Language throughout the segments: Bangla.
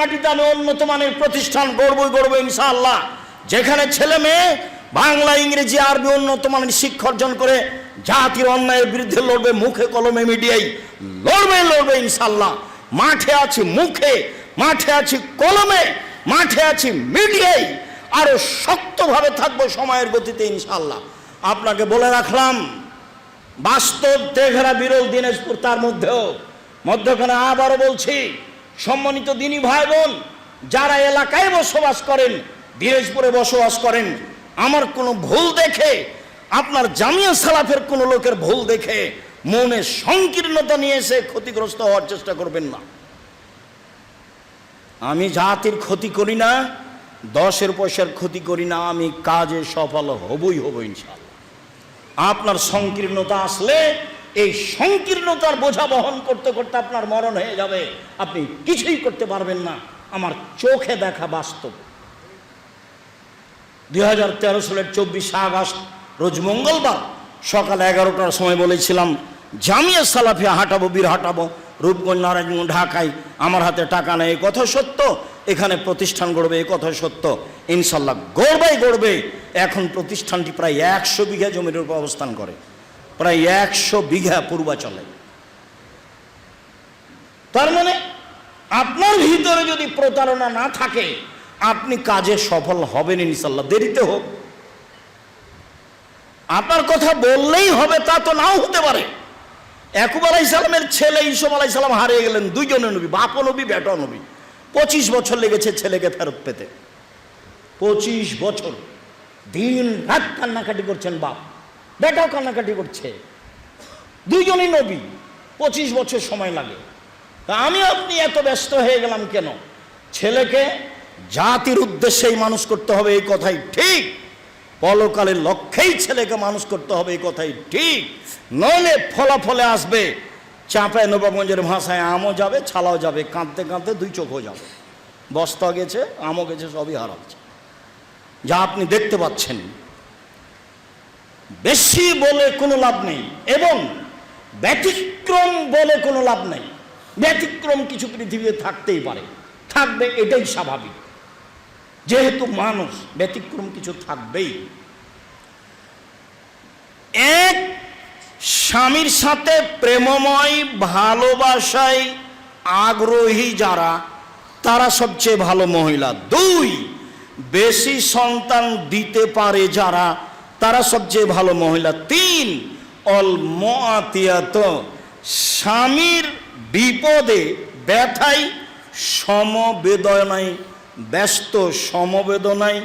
মাটিতে আমি উন্নত মানের প্রতিষ্ঠান গড়বই গড়বো ইনশাআল্লাহ। যেখানে ছেলে মেয়ে, বাংলা, ইংরেজি, আরবি উন্নত মানের শিক্ষা অর্জন করে জাতির অন্যায়ের বিরুদ্ধে লড়বে, মুখে কলমে মিডিয়াই লড়বে লড়বে ইনশাআল্লাহ। মাঠে আছি মুখে, মাঠে আছি কলমে, মাঠে আছি মিডিয়াই আরও শক্তভাবে থাকব সময়ের গতিতে ইনশাআল্লাহ। আপনাকে বলে রাখলাম, বাস্তব তেঘরা বিরল দিনাজপুর তার মধ্যেও, মধ্যখানে আবারও বলছি সম্মানিত দিনী ভাই বোন, যারা এলাকায় বসবাস করেন, দিনাজপুরে বসবাস করেন, আমার কোনো ভুল দেখে, আপনার জামিয়া সালাফের কোনো লোকের ভুল দেখে মনে সংকীর্ণতা নিয়ে এসে ক্ষতিগ্রস্ত হওয়ার চেষ্টা করবেন না। আমি জাতির ক্ষতি করি না, দশের পয়সার ক্ষতি করি না, আমি কাজে সফল হবই হব ইনশাল্লাহ আপনার সংকীর্ণতা আসলে এই সংকীর্ণতার বোঝা বহন করতে করতে আপনার মরণ হয়ে যাবে। আপনি কিছুই করতে পারবেন না। আমার চোখে দেখা বাস্তব। দুই হাজার তেরো সালের চব্বিশে আগস্ট, রোজ মঙ্গলবার সকাল এগারোটার সময় বলেছিলাম, জামিয়া সালাফিয়া হাঁটাবো, বীর হাঁটাবো, রূপগঞ্জ, নারায়ণগঞ্জ, ঢাকায় আমার হাতে টাকা নেই কথা সত্য? এখানে প্রতিষ্ঠান গড়বে, এ কথা সত্য? ইনশাল্লাহ গড়বাই গড়বে। এখন প্রতিষ্ঠানটি প্রায় একশো বিঘা জমির উপর অবস্থান করে। প্রায় একশো বিঘা পূর্বাচলে তার মানে আপনার ভিতরে যদি প্রতারণা না থাকে, আপনি কাজে সফল হবেন ইনশাল্লাহ দেরিতে হোক। আপনার কথা বললেই হবে, তা তো নাও হতে পারে। একুব আলাই সালামের ছেলে ইসব আলাই সালাম হারিয়ে গেলেন দুইজনে নবী বাপ নবী বেটা নবী। পঁচিশ বছর লেগেছে ছেলেকে ফেরত পেতে। পঁচিশ বছর, দিন রাত কান্নাকাটি করছেন বাপ। বেটাও কান্নাকাটি করছে। দুইজনই নবী, পঁচিশ বছর সময় লাগে। তা আমি আপনি এত ব্যস্ত হয়ে গেলাম কেন? ছেলেকে জাতির উদ্দেশ্যেই মানুষ করতে হবে এই কথাই ঠিক। পলকালের লক্ষ্যেই ছেলেকে মানুষ করতে হবে এই কথাই ঠিক। নইলে ফলাফলে আসবে চাঁপায় নবাবগঞ্জের ভাষায় আমও যাবে, ছালাও যাবে, কাঁদতে কাঁদতে দুই চোখও যাবে। বস্তা গেছে, আমও গেছে, সবই হারাচ্ছে। যা আপনি দেখতে পাচ্ছেন বেশি বলে কোনো লাভ নেই এবং ব্যতিক্রম বলে কোনো লাভ নেই। ব্যতিক্রম কিছু পৃথিবীতে থাকতেই পারে। থাকবে এটাই স্বাভাবিক। যেহেতু মানুষ, ব্যতিক্রম কিছু থাকবেই। এক স্বামীর সাথে প্রেমময়, ভালোবাসায় আগ্রহী যারা, তারা সবচেয়ে ভালো মহিলা। দুই, বেশি সন্তান দিতে পারে যারা তারা সবচেয়ে ভালো মহিলা তিন, অল অলমাতিয়াত স্বামীর বিপদে ব্যথায়, সমবেদনায়, ব্যস্ত সমবেদনায়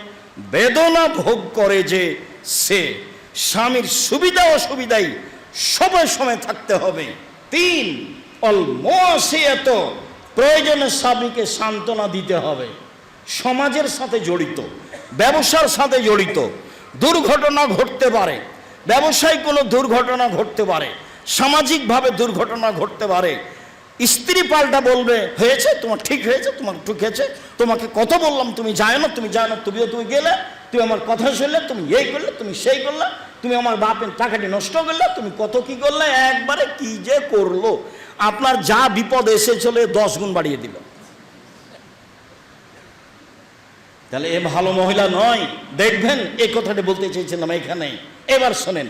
বেদনা ভোগ করে যে সে। স্বামীর সুবিধা অসুবিধায় সবাই সময় থাকতে হবে। তিন অলমসিয়ত প্রয়োজনে স্বামীকে সান্ত্বনা দিতে হবে। সমাজের সাথে জড়িত, ব্যবসার সাথে জড়িত দুর্ঘটনা ঘটতে পারে। ব্যবসায় কোনো দুর্ঘটনা ঘটতে পারে। সামাজিকভাবে দুর্ঘটনা ঘটতে পারে। স্ত্রী পাল্টা বলবে, হয়েছে, তোমার ঠিক হয়েছে, তোমার ঠিক হয়েছে, তোমাকে কত বললাম, তুমি যায় না, তুমি যায় না, তুমিও তুমি গেলে, তুমি আমার কথা শুনলে, তুমি এই করলে, তুমি সেই করলে, তুমি আমার বাপের টাকাটি নষ্ট করলে, তুমি কত কি করলে, একবারে কি যে করল। আপনার যা বিপদ এসে চলে দশ গুণ বাড়িয়ে দিল। তাহলে এ ভালো মহিলা নয়। দেখবেন, এই কথাটি বলতে চেয়েছিলাম এখানে। এবার শোনেন।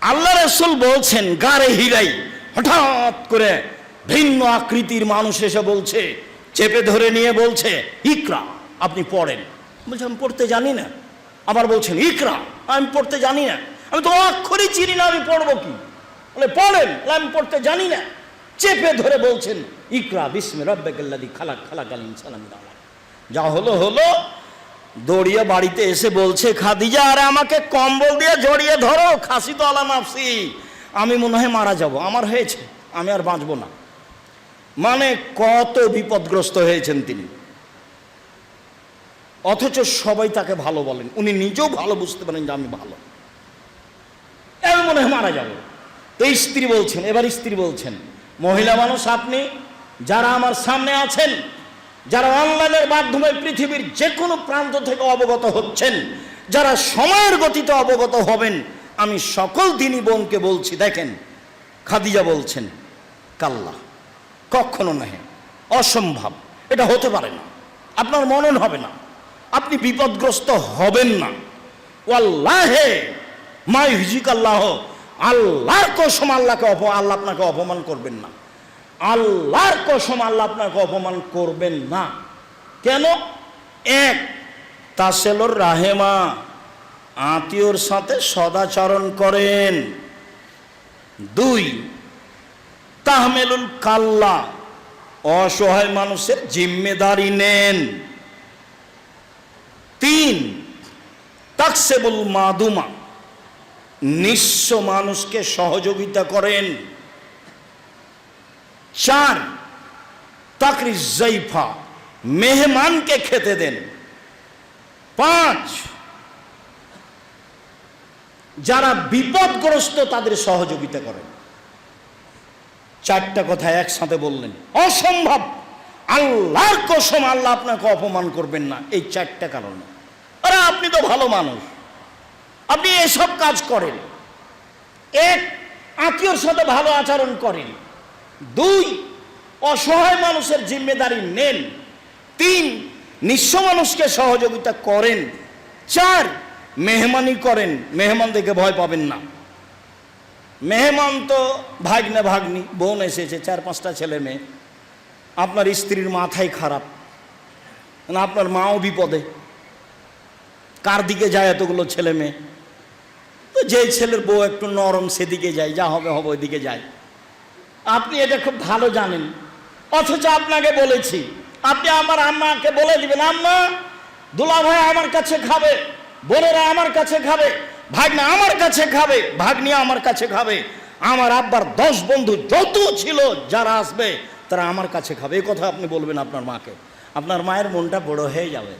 আল্লাহ রসুল বলছেন, গারে হিরাই, হঠাৎ করে ভিন্ন আকৃতির মানুষ এসে বলছে, চেপে ধরে নিয়ে বলছে, ইকরা, আপনি পড়েন। বলছে, আমি পড়তে জানি না। আবার বলছেন, ইকরা, আমি পড়তে জানি না। আমি তো অক্ষরই চিনি না, আমি পড়ব কি? বলে, পড়েন আমি পড়তে জানি না। চেপে ধরে বলছেন, ইকরা, বিস্মে রব্বেকাল্লাদি খালাক খালাক আলিম সালাম যা হলো হলো। দৌড়িয়ে বাড়িতে এসে বলছে, খাদিজা, আরে আমাকে কম্বল দিয়ে জড়িয়ে ধরো, খাসি তো আলা নাফসি আমি মনে হয় মারা যাব। আমার হয়েছে, আমি আর বাঁচবো না। মানে কত বিপদগ্রস্ত হয়েছেন তিনি। অথচ সবাই তাকে ভালো বলেন। উনি নিজেও ভালো বুঝতে পারেন যে আমি ভালো। আমি মনে হয় মারা যাব। এই স্ত্রী বলছেন, এবার স্ত্রী বলছেন, মহিলা মানুষ আপনি, যারা আমার সামনে আছেন যারা অনলাইনের মাধ্যমে পৃথিবীর যে কোনো প্রান্ত থেকে অবগত হচ্ছেন, যারা সময়ের গতিতে অবগত হবেন, আমি সকল দিনই বোনকে বলছি, দেখেন, খাদিজা বলছেন, কাল্লা, কখনো নহে, অসম্ভব, এটা হতে পারে না, আপনার মনন হবে না, আপনি বিপদগ্রস্ত হবেন না। ওয়াল্লাহে মাই হিজিক আল্লাহ আল্লাহর কসম আল্লাহকে অপ, আল্লাহ আপনাকে অপমান করবেন না। আল্লাহর কসম আল্লাহ আপনাকে অপমান করবেন না। কেন? এক, তাসেলর রাহেমা আত্মীয়র সাথে সদাচরণ করেন। দুই, তাহমেলুল কাল্লা অসহায় মানুষের জিম্মেদারি নেন। তিন, তাকসেবুল মাদুমা নিঃস্ব মানুষকে সহযোগিতা করেন। চার, তাকরি জৈফা, মেহমানকে খেতে দেন। পাঁচ, যারা বিপদগ্রস্ত তাদের সহযোগিতা করেন। চারটা কথা একসাথে বললেন। অসম্ভব! আল্লাহর কসম, আল্লাহ আপনাকে অপমান করবেন না, এই চারটা কারণে। আরে, আপনি তো ভালো মানুষ। আপনি এসব কাজ করেন। এক, আত্মীয়র সাথে ভালো আচরণ করেন। দুই, অসহায় মানুষের জিম্মেদারি নেন। তিন, নিঃস্ব মানুষকে সহযোগিতা করেন। চার, মেহমানি করেন। মেহমান দেখে ভয় পাবেন না। মেহমান তো ভাগ্নে ভাগ্নি, বোন এসেছে, চার, পাঁচটা ছেলে মেয়ে। আপনার স্ত্রীর মাথায় খারাপ। না আপনার মাও বিপদে। কার দিকে যায় এতগুলো ছেলে মেয়ে? তো যে ছেলের বউ একটু নরম সেদিকে যায়, যা হবে হবে ওইদিকে যায়। আপনি এটা খুব ভালো জানেন। অথচ আপনাকে বলেছি, আপনি আমার আম্মাকে বলে দিবেন, আম্মা দুলা ভাই আমার কাছে খাবে, বোনেরা আমার কাছে খাবে, ভাগ্না আমার কাছে খাবে, ভাগ্নি আমার কাছে খাবে। আমার আব্বার দশ বন্ধু যত ছিল যারা আসবে, তারা আমার কাছে খাবে। এই কথা আপনি বলবেন আপনার মাকে। আপনার মায়ের মনটা বড় হয়ে যাবে।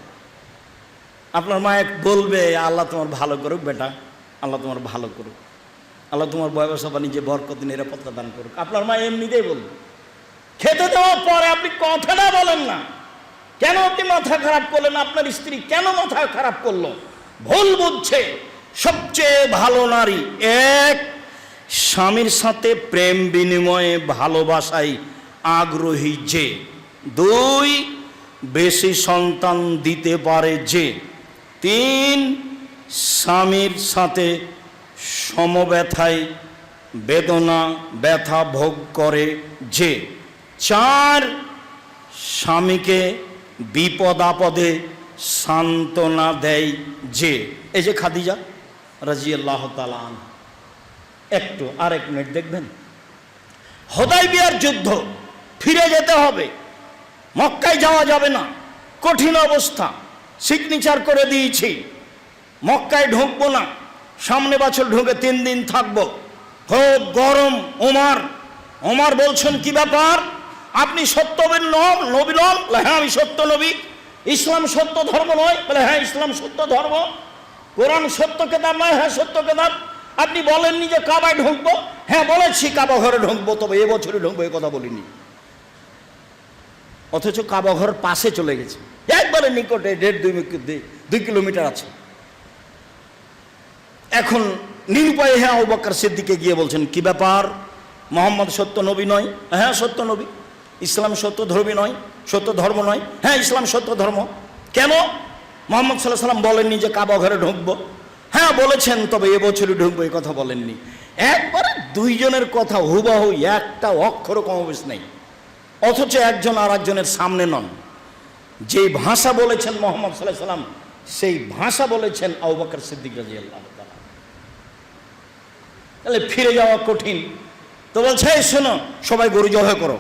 আপনার মায়ে বলবে, আল্লাহ তোমার ভালো করুক বেটা, আল্লাহ তোমার ভালো করুক। আল্লাহ তোমার বয় ব্যবসা বাণিজ্যে বরকত নিরাপত্তা দান করুক। আপনার মা এমনিতেই বলবে খেতে দেওয়ার পরে আপনি কথাটা বলেন না। কেন আপনি মাথা খারাপ করলেন? আপনার স্ত্রী কেন মাথা খারাপ করল? ভুল বুঝছে। সবচেয়ে ভালো নারী এক, স্বামীর সাথে প্রেম বিনিময়ে ভালোবাসায় আগ্রহী যে। দুই, বেশি সন্তান দিতে পারে যে। তিন, স্বামীর সাথে সমব্যথায় বেদনা ব্যথা ভোগ করে যে চার স্বামীকে বিপদ আপদে সান্ত্বনা দেয় যে, এই যে খাদিজা রাজি আল্লাহ তালান একটু আর এক মিনিট দেখবেন। হদাই বিয়ার যুদ্ধ, ফিরে যেতে হবে। মক্কায় যাওয়া যাবে না। কঠিন অবস্থা। সিগনেচার করে দিয়েছি। মক্কায় ঢুকবো না। সামনে বছর ঢুকে তিন দিন থাকব। খুব গরম, ওমার। ওমার বলছেন, কি ব্যাপার? আপনি সত্যবের নন নবী নন হ্যাঁ আমি সত্য নবী। ইসলাম সত্য ধর্ম নয়। বলে হ্যাঁ ইসলাম সত্য ধর্ম। কোরআন সত্য কেতাব নয় হ্যাঁ সত্য কেতাব। আপনি বলেননি যে কাবায় ঢুকবো? হ্যাঁ বলেছি, কাবা ঘরে ঢুকবো, তবে এবছরই ঢুকবো, এ কথা বলিনি। অথচ কাবা ঘর পাশে চলে গেছে। একবারে নিকটে, দেড় দুই- দুই কিলোমিটার আছে। এখন নিরুপায় হ্যাঁ অবাক্কর সিদ্দিকে গিয়ে বলছেন, কি ব্যাপার? মোহাম্মদ সত্য নবী নয়? হ্যাঁ সত্য নবী। ইসলাম সত্য ধর্মী নয়, সত্য ধর্ম নয়। হ্যাঁ ইসলাম সত্য ধর্ম। কেন? মোহাম্মদ সাল্লাহ সাল্লাম বলেননি যে কাবা ঘরে ঢুকবো। হ্যাঁ বলেছেন, তবে এবছরই ঢুকবো এই কথা বলেননি। একবারে দুইজনের কথা হুবাহু, একটা অক্ষর কমবেশ নেই। অথচ একজন আর একজনের সামনে নন। যে ভাষা বলেছেন মোহাম্মদ সাল্লাহ সাল্লাম সেই ভাষা বলেছেন আবু বকর সিদ্দিক রাজি আল্লাহ তাহলে ফিরে যাওয়া কঠিন। তো বলছে, এই শোনো, সবাই গরু জবাই করো।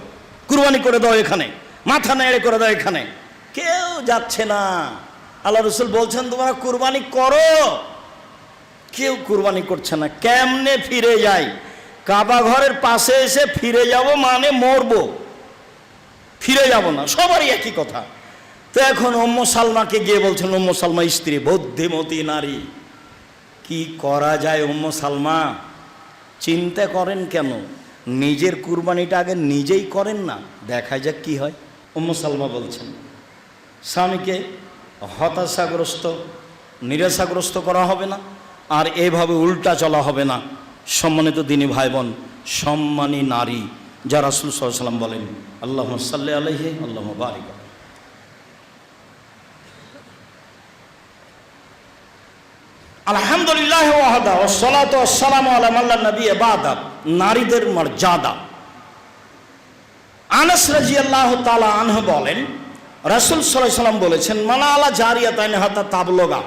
কুরবানি করে দাও এখানে, মাথা নেড়ে করে দাও এখানে। কেউ যাচ্ছে না। আল্লাহ রসুল বলছেন, তোমরা কুরবানি করো। কেউ কুরবানি করছে না। কেমনে ফিরে যাই? কাবা ঘরের পাশে এসে ফিরে যাব মানে মরবো। ফিরে যাব না, সবারই একই কথা। তো এখন অম্ম সালমাকে গিয়ে বলছেন অম্ম সালমা স্ত্রী, বুদ্ধিমতী নারী। কি করা যায় অম্ম সালমা? চিন্তা করেন কেন? নিজের কুরবানিটা আগে নিজেই করেন না, দেখা যাক কি হয়। অম্ম সালমা বলছেন, স্বামীকে হতাশাগ্রস্ত, নিরাশাগ্রস্ত করা হবে না, আর এভাবে উল্টা চলা হবে না। সম্মানিত দিনী ভাই বোন সম্মানী নারী যা রাসুল বলেন আল্লাহ সাল্লি আলহি আল্লাহ বারিক আলহামদুলিল্লাহ ওয়াহাদা ও সলাত সালাম আলাম আল্লাহ নবী বাদা নারীদের মর্যাদা। আনাস রাজি আল্লাহ তালা আনহ বলেন, রাসুল সাল্লাহ সাল্লাম বলেছেন মানা জারিয়া তাইন হাতা তাবলগা,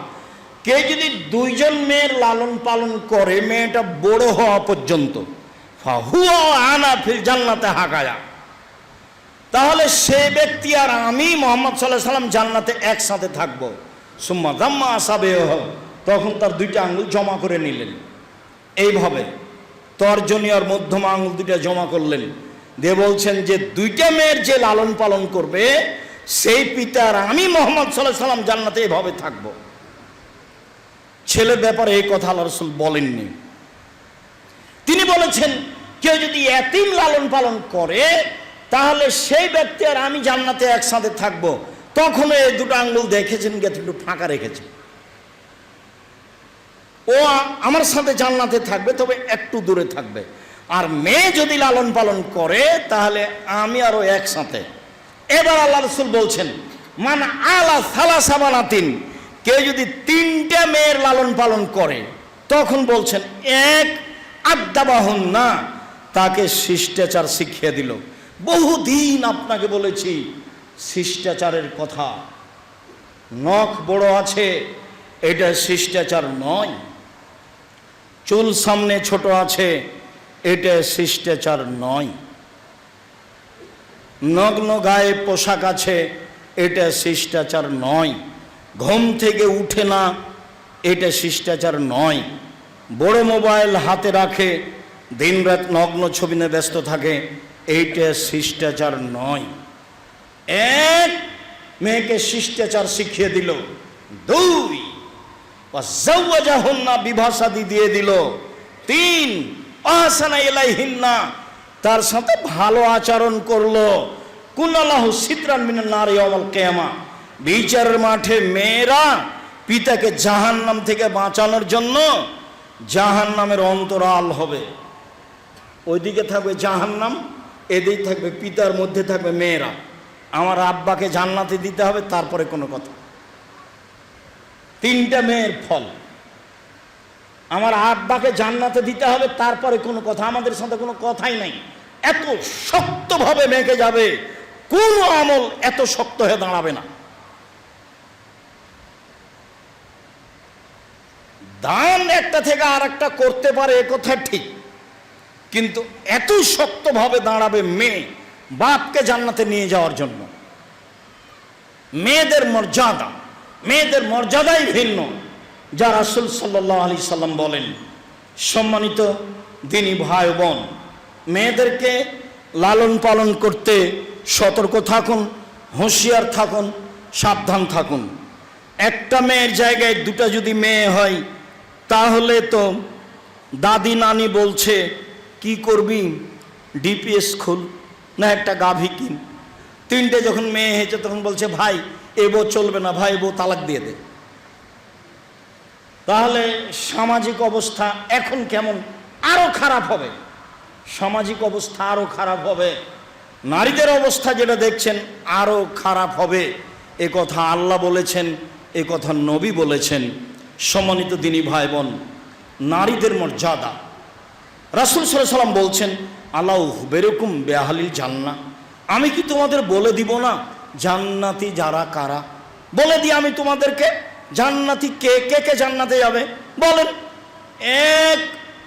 কে যদি দুইজন মেয়ের লালন পালন করে, মেয়েটা বড় হওয়া পর্যন্ত হুয়া আনা ফিল জান্নাতে হাকায়া তাহলে সে ব্যক্তি আর আমি মোহাম্মদ সাল্লাহ সাল্লাম জান্নাতে একসাথে থাকব। সুম্মা দাম্মা আসাবে তখন তার দুইটা আঙ্গুল জমা করে নিলেন। এইভাবে তর্জনী আর মধ্যমা আঙ্গুল দুইটা জমা করলেন। দিয়ে বলছেন যে, দুইটা মেয়ের যে লালন পালন করবে, সেই পিতার আমি মোহাম্মদ সাল্লাহ সাল্লাম জান্নাতে এভাবে থাকব। ছেলের ব্যাপারে এই কথা আল্লাহ রসুল বলেননি। তিনি বলেছেন, কেউ যদি এতিম লালন পালন করে, তাহলে সেই ব্যক্তি আর আমি জান্নাতে একসাথে থাকব। তখন এই দুটো আঙ্গুল দেখেছেন গেছে একটু ফাঁকা রেখেছে ও আমার সাথে জান্নাতে থাকবে, তবে একটু দূরে থাকবে। আর মেয়ে যদি লালন পালন করে, তাহলে আমি আরও একসাথে। এবার আল্লাহ রসুল বলছেন, মান আলা সালা সাবানাতিন কেউ যদি তিনটা মেয়ের লালন পালন করে, তখন বলছেন, এক আড্ডাবাহন না তাকে শিষ্টাচার শিখিয়ে দিল। বহুদিন আপনাকে বলেছি, শিষ্টাচারের কথা। নখ বড় আছে, এটা শিষ্টাচার নয়। চুল সামনে ছোট আছে, এটা শিষ্টাচার নয়। নগ্ন গায়ে পোশাক আছে, এটা শিষ্টাচার নয়। ঘুম থেকে উঠে না, এটা শিষ্টাচার নয়। বড় মোবাইল হাতে রাখে, দিনরাত নগ্ন ছবি নিয়ে ব্যস্ত থাকে, এইটা শিষ্টাচার নয়। এক মেয়েকে শিষ্টাচার শিখিয়ে দিল, দুই না বিভাষাদি দিয়ে দিল। তিন, আহসানা এলাইহিন্না তার সাথে ভালো আচরণ করল। কুনালাহু সিতরান মিনান নারী অমল কেয়ামা, বিচারের মাঠে মেয়েরা পিতাকে জাহান্নাম থেকে বাঁচানোর জন্য জাহান্নামের অন্তরাল হবে। ওইদিকে থাকবে জাহান্নাম, এদিক থাকবে পিতার মধ্যে থাকবে মেয়েরা। আমার আব্বাকে জান্নাতে দিতে হবে, তারপরে কোনো কথা। তিনটা মেয়ের ফল। আমার আব্বাকে জান্নাতে দিতে হবে, তারপরে কোনো কথা। আমাদের সাথে কোনো কথাই নাই। এত শক্তভাবে মেঘে যাবে, কোন আমল এত শক্ত হয়ে দাঁড়াবে না। দান একটা থেকে আর একটা করতে পারে, এ কথা ঠিক। কিন্তু এত শক্তভাবে দাঁড়াবে মেয়ে বাপকে জান্নাতে নিয়ে যাওয়ার জন্য। মেয়েদের মর্যাদা। মেয়েদের মর্যাদাই ভিন্ন। যা রাসুল সাল্লাহ আলি সাল্লাম বলেন, সম্মানিত দিনী ভাই বোন, মেয়েদেরকে লালন পালন করতে সতর্ক থাকুন, হুঁশিয়ার থাকুন, সাবধান থাকুন। একটা মেয়ের জায়গায় দুটা যদি মেয়ে হয়, তাহলে তো দাদি নানি বলছে, কি করবি? ডিপিএস খুল, না একটা গাভী কিন। তিনটে যখন মেয়ে হয়েছে, তখন বলছে, ভাই এ বউ চলবে না, ভাই বউ তালাক দিয়ে দে। তাহলে সামাজিক অবস্থা এখন কেমন? আরও খারাপ হবে। সামাজিক অবস্থা আরও খারাপ হবে। নারীদের অবস্থা যেটা দেখছেন, আরও খারাপ হবে। এ কথা আল্লাহ বলেছেন, এ কথা নবী বলেছেন। সম্মানিত দিনী ভাই বোন নারীদের মর্যাদা। রাসুল সাল্লাম বলছেন, আল্লাহ বেরকম বেহালিল জান্না আমি কি তোমাদের বলে দিব না? জান্নাতি যারা কারা? বলে দিই আমি তোমাদেরকে, জান্নাতি কে কে কে জান্নাতে যাবে? বলেন। এক,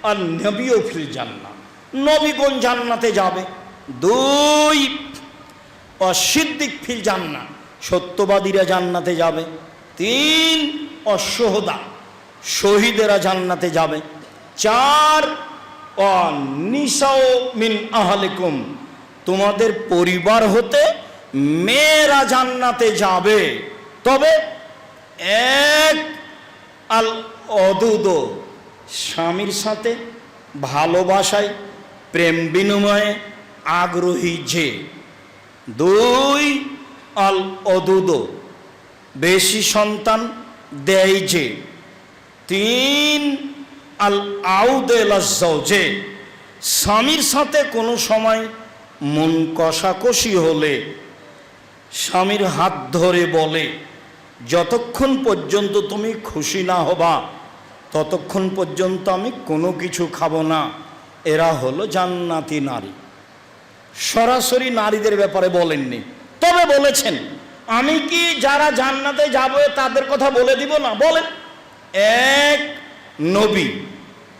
আর নবীও ফিল জান্না নবীগণ জান্নাতে যাবে? দুই অসিদ্দিক ফিল জান্না সত্যবাদীরা জান্নাতে যাবে। তিন অসহদা শহীদেরা জান্নাতে যাবে। চার অনিসাও মিন আহলেকুম। তোমাদের পরিবার হতে মেয়েরা জান্নাতে যাবে। তবে এক আল অদুদ স্বামীর সাথে ভালোবাসায়, প্রেম বিনিময়ে আগ্রহী যে। দুই আল অদুদ বেশি সন্তান দেয় যে। তিন আল আউদে যে স্বামীর সাথে কোনো সময় মন কষাকষি হলে স্বামীর হাত ধরে বলে, যতক্ষণ পর্যন্ত তুমি খুশি না হবা, ততক্ষণ পর্যন্ত আমি কোনো কিছু খাব না। এরা হলো জান্নাতি নারী। সরাসরি নারীদের ব্যাপারে বলেননি। তবে বলেছেন, আমি কি যারা জান্নাতে যাবে তাদের কথা বলে দিব না? বলেন, এক নবী,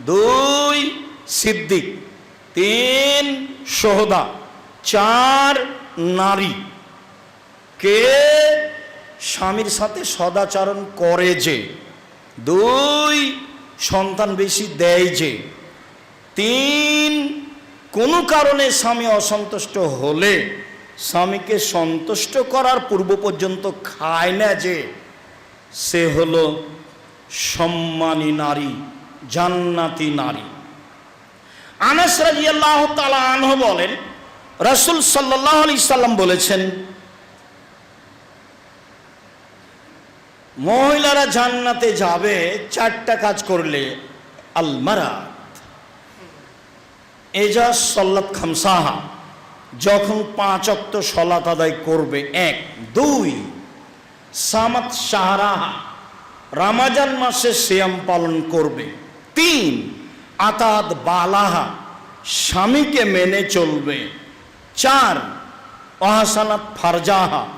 দুই সিদ্দিক, তিন সোহদা, চার নারী। কে? স্বামীর সাথে সদাচরণ করে যে। দুই, সন্তান বেশি দেয় যে। তিন, কোনো কারণে স্বামী অসন্তুষ্ট হলে স্বামীকে সন্তুষ্ট করার পূর্ব পর্যন্ত খায় না যে। সে হলো সম্মানী নারী, জান্নাতি নারী। আনাস রাজিয়াল্লাহ তালা আনহ বলেন, রাসূল সাল্লাহ আলি সাল্লাম বলেছেন মহিলারা জান্নাতে যাবে, চারটা কাজ করলে, আলমারাত। এজা সল্লাত খামসাহা, যখন পাঁচ অক্ত সলাত আদায় করবে, এক, দুই, সামাত সাহারাহা রামাজান মাসে সিয়াম পালন করবে, তিন আতাদ বালাহা, স্বামীকে মেনে চলবে, চার, অহাসানাত ফারজাহা